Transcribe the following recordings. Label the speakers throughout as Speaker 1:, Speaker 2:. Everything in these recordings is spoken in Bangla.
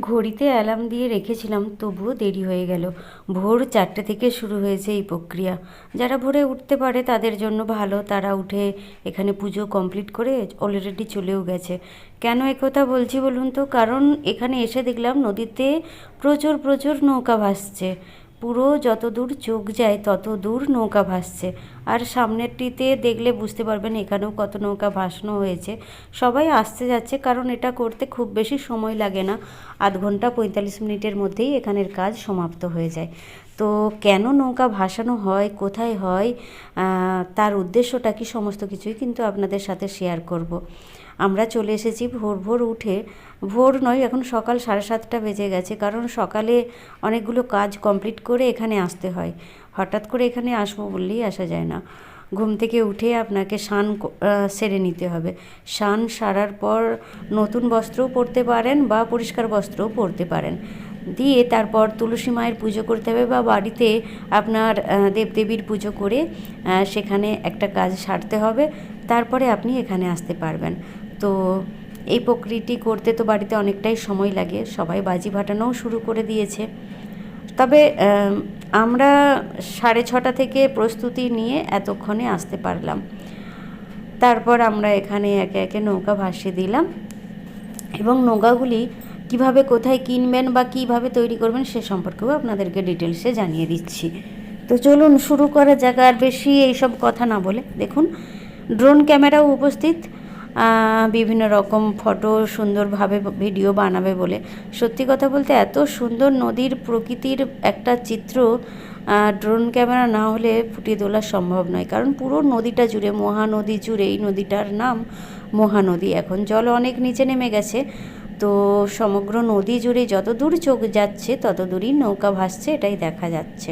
Speaker 1: ঘড়িতে অ্যালার্ম দিয়ে রেখেছিলাম, তবুও দেরি হয়ে গেল। ভোর চারটে থেকে শুরু হয়েছে এই প্রক্রিয়া। যারা ভোরে উঠতে পারে তাদের জন্য ভালো, তারা উঠে এখানে পুজো কমপ্লিট করে অলরেডি চলেও গেছে। কেন একথা বলছি বলুন তো? কারণ এখানে এসে দেখলাম নদীতে প্রচুর প্রচুর নৌকা ভাসছে। পুরো যত দূর চোখ যায় তত দূর নৌকা ভাসছে। আর সামনেরটিতে দেখলে বুঝতে পারবেন এখানেও কত নৌকা ভাসানো হয়েছে। সবাই আসতে যাচ্ছে কারণ এটা করতে খুব বেশি সময় লাগে না। আধ ঘণ্টা পঁয়তাল্লিশ মিনিটের মধ্যেই এখানের কাজ সমাপ্ত হয়ে যায়। তো কেন নৌকা ভাসানো হয়, কোথায় হয় তার উদ্দেশ্যটা কি, সমস্ত কিছুই কিন্তু আপনাদের সাথে শেয়ার করব। আমরা চলে এসেছি ভোর ভোর উঠে। ভোর নয়, এখন সকাল সাড়ে সাতটা বেজে গেছে, কারণ সকালে অনেকগুলো কাজ কমপ্লিট করে এখানে আসতে হয়। হঠাৎ করে এখানে আসব বললেই আসা যায় না। ঘুম থেকে উঠে আপনাকে স্নান সেরে নিতে হবে। স্নান সারার পর নতুন বস্ত্রও পরতে পারেন বা পরিষ্কার বস্ত্রও পরতে পারেন। দিয়ে তারপর তুলসী মায়ের পুজো করতে হবে বা বাড়িতে আপনার দেবদেবীর পুজো করে সেখানে একটা কাজ সারতে হবে। তারপরে আপনি এখানে আসতে পারবেন। তো এই প্রক্রিয়াটি করতে তো বাড়িতে অনেকটাই সময় লাগে। সবাই বাজি ফাটানোও শুরু করে দিয়েছে। তবে আমরা সাড়ে ছটা থেকে প্রস্তুতি নিয়ে এতক্ষণে আসতে পারলাম। তারপর আমরা এখানে একে একে নৌকা ভাসিয়ে দিলাম। এবং নৌকাগুলি কীভাবে কোথায় কিনবেন বা কীভাবে তৈরি করবেন সে সম্পর্কেও আপনাদেরকে ডিটেলসে জানিয়ে দিচ্ছি। তো চলুন শুরু করা যাক আর বেশি এইসব কথা না বলে। দেখুন, ড্রোন ক্যামেরাও উপস্থিত। বিভিন্ন রকম ফটো সুন্দরভাবে ভিডিও বানাবে বলে। সত্যি কথা বলতে এত সুন্দর নদীর প্রকৃতির একটা চিত্র ড্রোন ক্যামেরা না হলে ফুটিয়ে তোলা সম্ভব নয়। কারণ পুরো নদীটা জুড়ে, মহানদী জুড়ে এই নদীটার নাম মহানদী। এখন জল অনেক নিচে নেমে গেছে। তো সমগ্র নদী জুড়ে যত দূর চোখ যাচ্ছে, তত দূরই নৌকা ভাসছে, এটাই দেখা যাচ্ছে।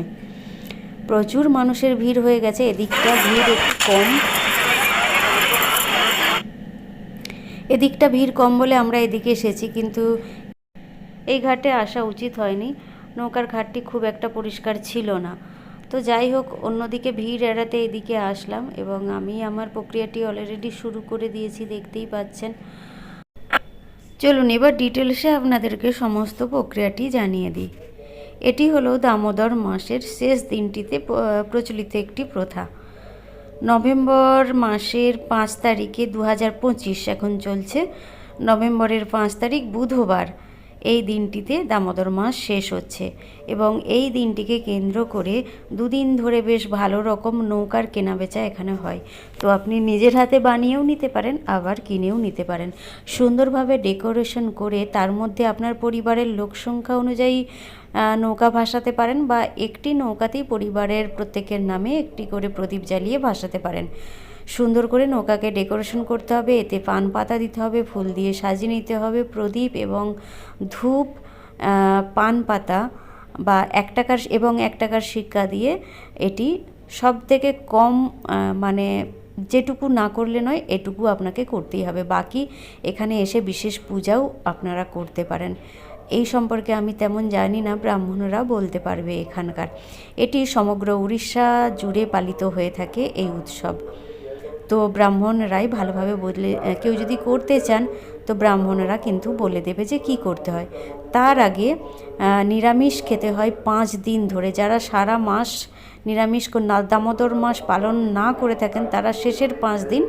Speaker 1: প্রচুর মানুষের ভিড় হয়ে গেছে, এদিকটা ভিড় একটু কম। এদিকটা ভিড় কম বলে আমরা এদিকে এসেছি, কিন্তু এই ঘাটে আসা উচিত হয়নি। নৌকার ঘাটটি খুব একটা পরিষ্কার ছিল না। তো যাই হোক, অন্যদিকে ভিড় এড়াতে এদিকে আসলাম এবং আমি আমার প্রক্রিয়াটি অলরেডি শুরু করে দিয়েছি, দেখতেই পাচ্ছেন। চলুন এবার ডিটেলসে আপনাদেরকে সমস্ত প্রক্রিয়াটি জানিয়ে দিই। এটি হলো দামোদর মাসের শেষ দিনটিতে প্রচলিত একটি প্রথা। নভেম্বর মাসের পাঁচ তারিখে দু হাজার পঁচিশ এখন চলছে। নভেম্বরের পাঁচ তারিখ বুধবার। এই দিনটিতে দামোদর মাস শেষ হচ্ছে এবং এই দিনটিকে কেন্দ্র করে দুদিন ধরে বেশ ভালো রকম নৌকার কেনাবেচা এখানে হয়। তো আপনি নিজের হাতে বানিয়েও নিতে পারেন, আবার কিনেও নিতে পারেন। সুন্দরভাবে ডেকোরেশন করে তার মধ্যে আপনার পরিবারের লোক সংখ্যা অনুযায়ী নৌকা ভাসাতে পারেন বা একটি নৌকাতেই পরিবারের প্রত্যেকের নামে একটি করে প্রদীপ জ্বালিয়ে ভাসাতে পারেন। সুন্দর করে নৌকাকে ডেকোরেশন করতে হবে, এতে পান পাতা দিতে হবে, ফুল দিয়ে সাজিয়ে নিতে হবে, প্রদীপ এবং ধূপ পান পাতা বা এক টাকার এবং এক টাকার সিক্কা দিয়ে এটি সব থেকে কম মানে যেটুকু না করলে নয়, এটুকু আপনাকে করতেই হবে। বাকি এখানে এসে বিশেষ পূজাও আপনারা করতে পারেন। এই সম্পর্কে আমি তেমন জানি না, ব্রাহ্মণরা বলতে পারবে এখানকার। এটি সমগ্র উড়িষ্যা জুড়ে পালিত হয়ে থাকে এই উৎসব। তো ব্রাহ্মণরাই ভালোভাবে বলে কেউ যদি করতে চান, তো ব্রাহ্মণরা কিন্তু বলে দেবে যে কি করতে হয়। তার আগে নিরামিষ খেতে হয় পাঁচ দিন ধরে। যারা সারা মাস নিরামিষ দামোদর মাস পালন না করে থাকেন, তারা শেষের পাঁচ দিন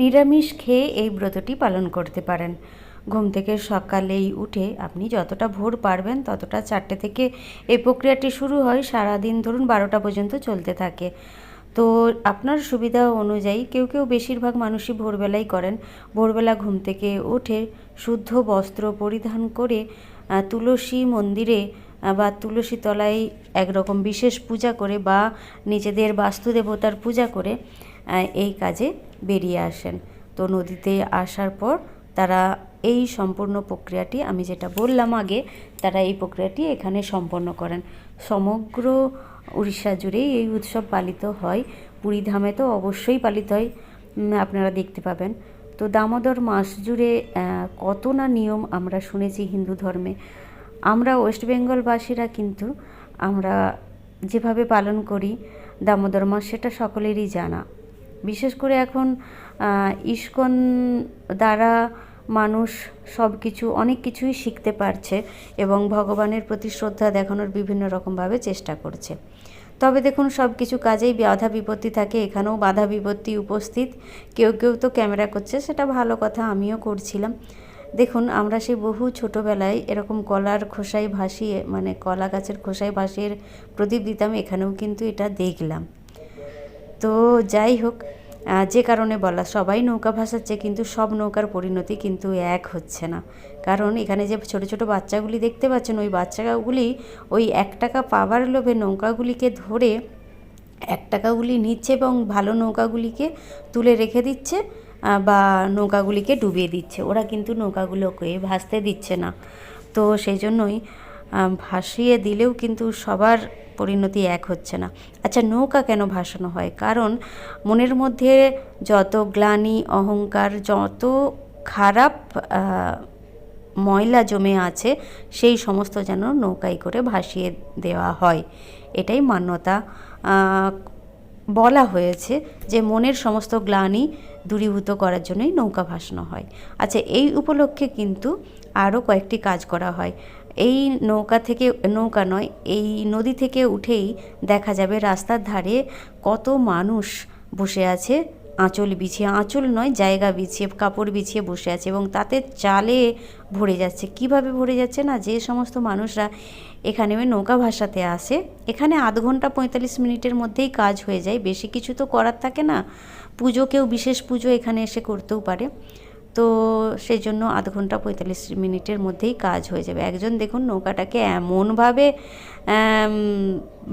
Speaker 1: নিরামিষ খেয়ে এই ব্রতটি পালন করতে পারেন। ঘুম থেকে সকালেই উঠে আপনি যতটা ভোর পারবেন, ততটা চারটে থেকে এই প্রক্রিয়াটি শুরু হয় সারাদিন ধরুন বারোটা পর্যন্ত চলতে থাকে। তো আপনার সুবিধা অনুযায়ী কেউ কেউ বেশিরভাগ মানুষই ভোরবেলাই করেন। ভোরবেলা ঘুম থেকে উঠে শুদ্ধ বস্ত্র পরিধান করে তুলসী মন্দিরে বা তুলসী তলায় একরকম বিশেষ পূজা করে বা নিজেদের বাস্তু দেবতার পূজা করে এই কাজে বেরিয়ে আসেন। তো নদীতে আসার পর তারা এই সম্পূর্ণ প্রক্রিয়াটি, আমি যেটা বললাম আগে, তারা এই প্রক্রিয়াটি এখানে সম্পন্ন করেন। সমগ্র উড়িষ্যা জুড়েই এই উৎসব পালিত হয়। পুরী ধামে তো অবশ্যই পালিত হয়। আপনারা দেখতে পাবেন। তো দামোদর মাস জুড়ে কত না নিয়ম আমরা শুনেছি হিন্দু ধর্মে। আমরা ওয়েস্ট বেঙ্গলবাসীরা কিন্তু আমরা যেভাবে পালন করি, দামোদর মাস সেটা সকলেরই জানা। বিশেষ করে এখন ইস্কন দ্বারা মানুষ সব কিছু অনেক কিছুই শিখতে পারছে এবং ভগবানের প্রতি শ্রদ্ধা দেখানোর বিভিন্ন রকমভাবে চেষ্টা করছে। তবে দেখুন সব কিছু কাজেই বাধা বিপত্তি থাকে। এখানেও বাধা বিপত্তি উপস্থিত। কেউ কেউ তো ক্যামেরা করছে, সেটা ভালো কথা, আমিও করছিলাম। দেখুন, আমরা সেই বহু ছোটোবেলায় এরকম কলার খোসায় ভাসিয়ে মানে কলা গাছের খোসায় ভাসিয়ে প্রদীপ দিতাম, এখানেও কিন্তু এটা দেখলাম। তো যাই হোক যে কারণে বলা, সবাই নৌকা ভাসাচ্ছে কিন্তু সব নৌকার পরিণতি কিন্তু এক হচ্ছে না। কারণ এখানে যে ছোট ছোট বাচ্চাগুলি দেখতে পাচ্ছেন, ওই বাচ্চাগুলি ওই এক টাকা পাওয়ার লোভে নৌকাগুলিকে ধরে এক টাকাগুলি নিচ্ছে এবং ভালো নৌকাগুলিকে তুলে রেখে দিচ্ছে বা নৌকাগুলিকে ডুবিয়ে দিচ্ছে। ওরা কিন্তু নৌকাগুলোকে ভাসতে দিচ্ছে না। তো সেই জন্যই ভাসিয়ে দিলেও কিন্তু সবার পরিণতি এক হচ্ছে না। আচ্ছা নৌকা কেন ভাসানো হয়? কারণ মনের মধ্যে যত গ্লানি, অহংকার, যত খারাপ ময়লা জমে আছে, সেই সমস্ত যেন নৌকায় করে ভাসিয়ে দেওয়া হয়। এটাই মান্যতা। বলা হয়েছে যে মনের সমস্ত গ্লানি দূরীভূত করার জন্যই নৌকা ভাসানো হয়। আচ্ছা এই উপলক্ষে কিন্তু আরও কয়েকটি কাজ করা হয়। এই নৌকা থেকে, নৌকা নয়, এই নদী থেকে উঠেই দেখা যাবে রাস্তার ধারে কত মানুষ বসে আছে। আঁচল বিছিয়ে, আঁচল নয়, জায়গা বিছিয়ে, কাপড় বিছিয়ে বসে আছে এবং তাতে চালে ভরে যাচ্ছে। কীভাবে ভরে যাচ্ছে না? যে সমস্ত মানুষরা এখানে ওই নৌকা ভাসাতে আসে, এখানে আধ ঘণ্টা পঁয়তাল্লিশ মিনিটের মধ্যেই কাজ হয়ে যায়। বেশি কিছু তো করার থাকে না। পুজো, কেউ বিশেষ পুজো এখানে এসে করতেও পারে। তো সেই জন্য আধ ঘণ্টা পঁয়তাল্লিশ মিনিটের মধ্যেই কাজ হয়ে যাবে। একজন দেখুন নৌকাটাকে এমনভাবে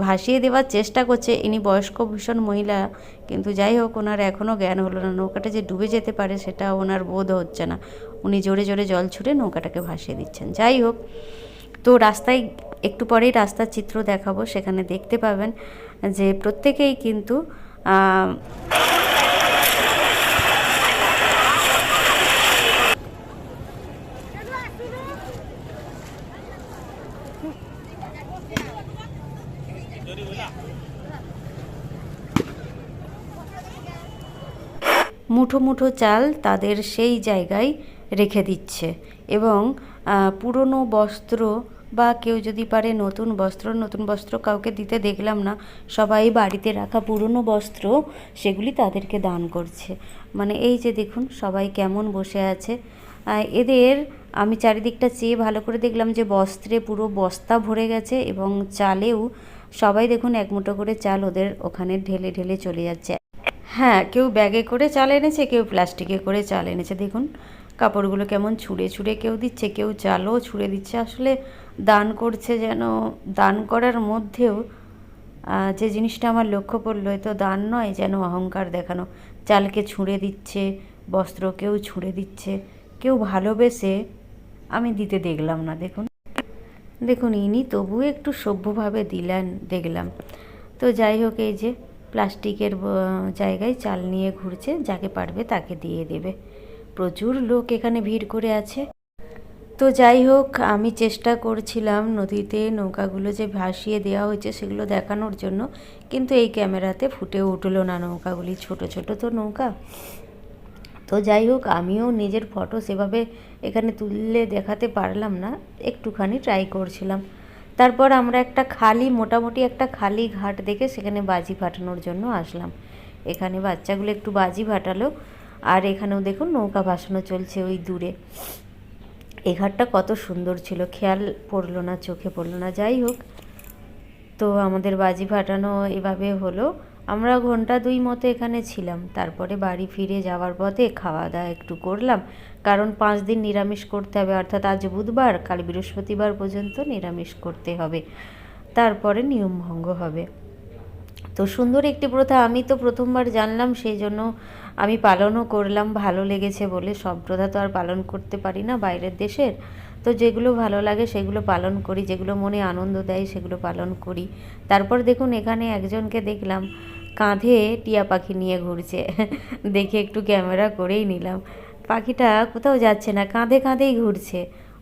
Speaker 1: ভাসিয়ে দেওয়ার চেষ্টা করছে। ইনি বয়স্ক ভীষণ মহিলা, কিন্তু যাই হোক ওনার এখনও জ্ঞান হলো না। নৌকাটা যে ডুবে যেতে পারে সেটা ওনার বোধ হচ্ছে না। উনি জোরে জোরে জল ছুটে নৌকাটাকে ভাসিয়ে দিচ্ছেন। যাই হোক, তো রাস্তায় একটু পরেই রাস্তার চিত্র দেখাবো। সেখানে দেখতে পাবেন যে প্রত্যেকেই কিন্তু মুঠো মুঠো চাল তাদের সেই জায়গায় রেখে দিচ্ছে এবং পুরনো বস্ত্র বা কেউ যদি পারে নতুন বস্ত্র নতুন বস্ত্র কাউকে দিতে দেখলাম না, সবাই বাড়িতে রাখা পুরনো বস্ত্র সেগুলি তাদেরকে দান করছে। মানে এই যে দেখুন সবাই কেমন বসে আছে। এদের আমি চারিদিকটা চেয়ে ভালো করে দেখলাম যে বস্ত্রে পুরো বস্তা ভরে গেছে এবং চালেও সবাই দেখুন এক মুঠো করে চাল ওদের ওখানে ঢেলে ঢেলে চলে যাচ্ছে। হ্যাঁ কেউ ব্যাগে করে চাল এনেছে, কেউ প্লাস্টিকে করে চাল এনেছে। দেখুন, কাপড়গুলো কেমন ছুঁড়ে ছুঁড়ে কেউ দিচ্ছে, কেউ চালও ছুঁড়ে দিচ্ছে। আসলে দান করছে যেন, দান করার মধ্যেও যে জিনিসটা আমার লক্ষ্য পড়ল তো দান নয়, যেন অহংকার দেখানো। চালকে ছুঁড়ে দিচ্ছে বস্ত্র কেউ ছুঁড়ে দিচ্ছে। কেউ ভালোবেসে আমি দিতে দেখলাম না, দেখুন। দেখুন, ইনি তবুও একটু সভ্যভাবে দিলেন, দেখলাম। তো যাই হোক, এই যে প্লাস্টিকের জায়গায় চাল নিয়ে ঘুরছে, যাকে পারবে তাকে দিয়ে দেবে। প্রচুর লোক এখানে ভিড় করে আছে। তো যাই হোক, আমি চেষ্টা করছিলাম নদীতে নৌকাগুলো যে ভাসিয়ে দেওয়া হয়েছে সেগুলো দেখানোর জন্য, কিন্তু এই ক্যামেরাতে ফুটে উঠল না নৌকাগুলি, ছোট ছোট তো নৌকা। তো যাই হোক, আমিও নিজের ফটো সেভাবে এখানে তুললে দেখাতে পারলাম না, একটুখানি ট্রাই করছিলাম। তারপর আমরা একটা খালি, মোটামুটি একটা খালি ঘাট দেখে সেখানে বাজি ফাটানোর জন্য আসলাম। এখানে বাচ্চাগুলো একটু বাজি ফাটালো, আর এখানেও দেখুন নৌকা ভাসানো চলছে ওই দূরে। এ ঘাটটা কত সুন্দর ছিল, খেয়াল পড়ল না, চোখে পড়ল না। যাই হোক, তো আমাদের বাজি ফাটানো এভাবে হলো। আমরা ঘণ্টা দুই মতো এখানে ছিলাম। তারপরে বাড়ি ফিরে যাওয়ার পথে খাওয়া দাওয়া একটু করলাম। কারণ পাঁচ দিন নিরামিষ করতে হবে, অর্থাৎ আজ বুধবার, কাল বৃহস্পতিবার পর্যন্ত নিরামিষ করতে হবে। তারপরে নিয়ম ভঙ্গ হবে। তো সুন্দর একটি প্রথা, আমি তো প্রথমবার জানলাম, সেই জন্য আমি পালনও করলাম, ভালো লেগেছে বলে। সব প্রথা তো আর পালন করতে পারি না বাইরের দেশের। তো যেগুলো ভালো লাগে, সেগুলো পালন করি, যেগুলো মনে আনন্দ দেয়, সেগুলো পালন করি। তারপর দেখুন, এখানে একজনকে দেখলাম কাঁধে টিয়া পাখি নিয়ে ঘুরছে। দেখে একটু ক্যামেরা করেই নিলাম। পাখিটা কোথাও যাচ্ছে না, কাঁধে কাঁধেই ঘুরছে।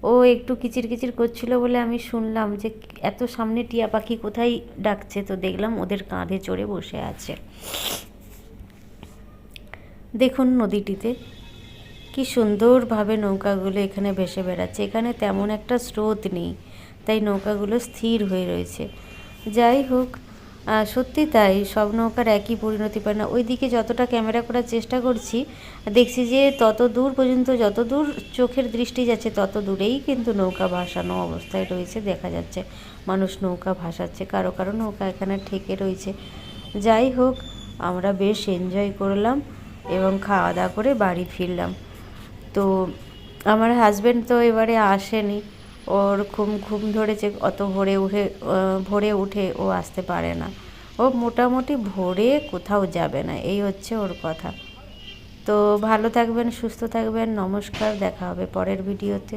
Speaker 1: ও একটু কিচির কিচির করছিল বলে আমি শুনলাম যে, এত সামনে টিয়া পাখি কোথায় ডাকছে? তো দেখলাম ওদের কাঁধে চড়ে বসে আছে। দেখুন নদীটিতে কি সুন্দরভাবে নৌকাগুলো এখানে ভেসে বেড়াচ্ছে। এখানে তেমন একটা স্রোত নেই, তাই নৌকাগুলো স্থির হয়ে রয়েছে। যাই হোক সত্যি তাই, সব নৌকার একই পরিণতি পায় না। ওইদিকে যতটা ক্যামেরা করার চেষ্টা করছি, দেখছি যে তত দূর পর্যন্ত, যত দূর চোখের দৃষ্টি যাচ্ছে, তত দূরেই কিন্তু নৌকা ভাসানো অবস্থায় রয়েছে, দেখা যাচ্ছে। মানুষ নৌকা ভাসাচ্ছে, কারও কারও নৌকা এখানে ঠেকে রয়েছে। যাই হোক, আমরা বেশ এনজয় করলাম এবং খাওয়া দাওয়া করে বাড়ি ফিরলাম। তো, আমার হাজবেন্ড তো এবারে আসেনি। ওর ঘুম ঘুম ধরেছে, অত ভোরে উঠে ভোরে উঠে ও আসতে পারে না। ও মোটামুটি ভোরে কোথাও যাবে না, এই হচ্ছে ওর কথা। তো ভালো থাকবেন, সুস্থ থাকবেন, নমস্কার, দেখা হবে পরের ভিডিওতে।